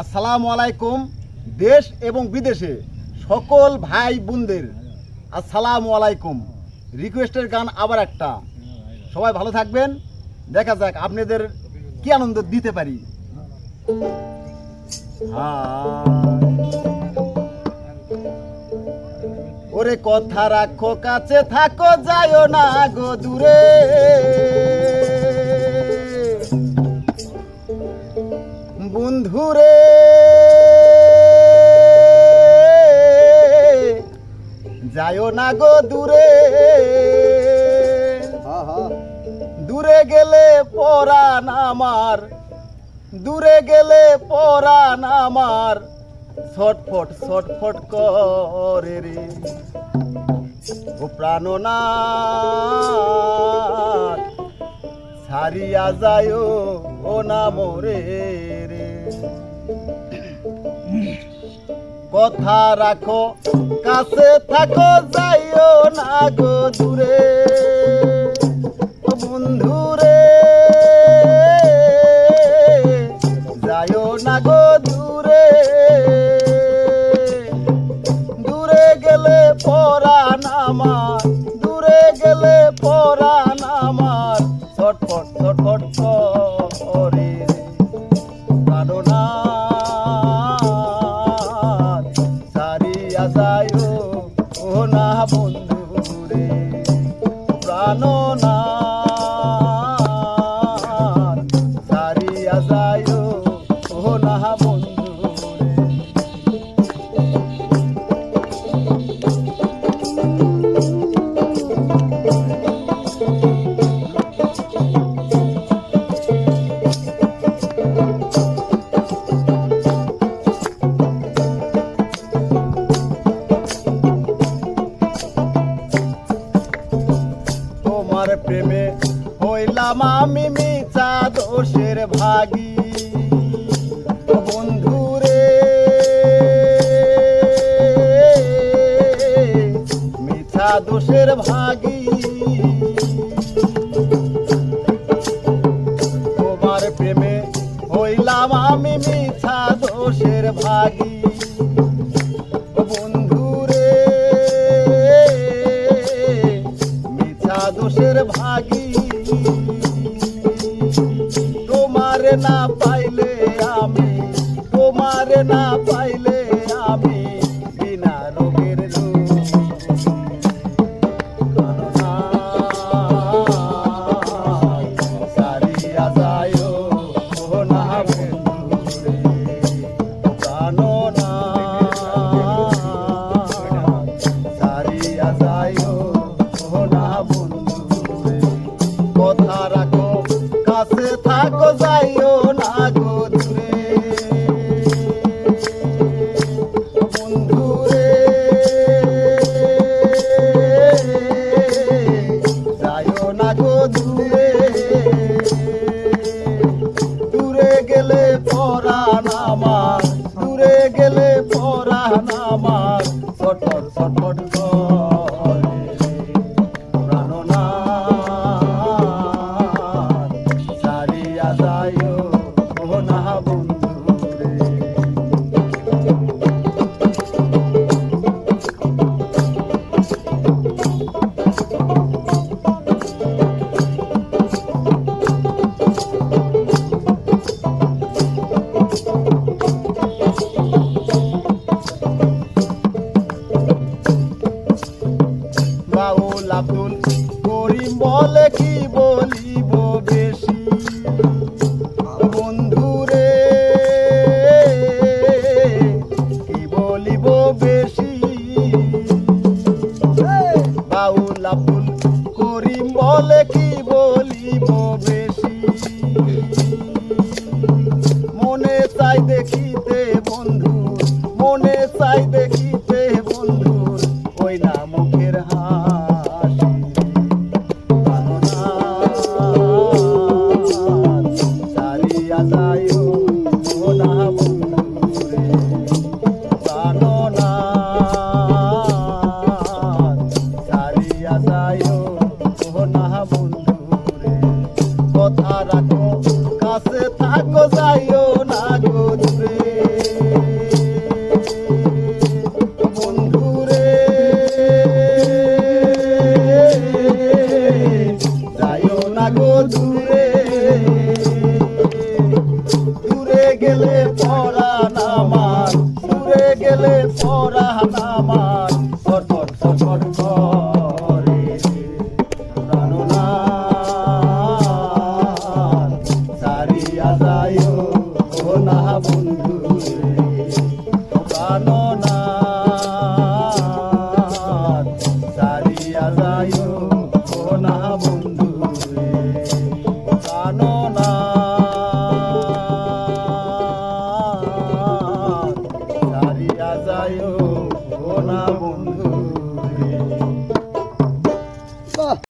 আসসালামু আলাইকুম, দেশ এবং বিদেশে সকল ভাই বোনদের আসসালামু আলাইকুম। রিকোয়েস্টের গান আবার একটা। সবাই ভালো থাকবেন। দেখা যাক আপনাদের কি আনন্দ দিতে পারি। ওরে কথা রাখো, কাছে থাকো যায়ও না গো দূরে। বন্ধুরে। যায়ও না গো দূরে। দূরে গেলে পরাণ আমার। দূরে গেলে পরাণ আমার। ছটফট ছটফট করে রে। ও প্রাণনাথ ছাড়িয়া যায় ও না মোরে। কথা রাখো, কাছে থাকো, যাইও না গো দূরে। বন্ধুরে, যাইও না গো দূরে। দূরে গেলে পরাণ আমার, দূরে গেলে পরাণ আমার। ছটফট ছটফট করে। প্রাণনাথ আমি মিচা দোষের ভাগী। বন্ধুরে মিছা দোষের ভাগী। না পাইলে গেলে পরাণ দিব কাছে থাকো যাইও না গো দূরে। বন্ধুরে যাইও না গো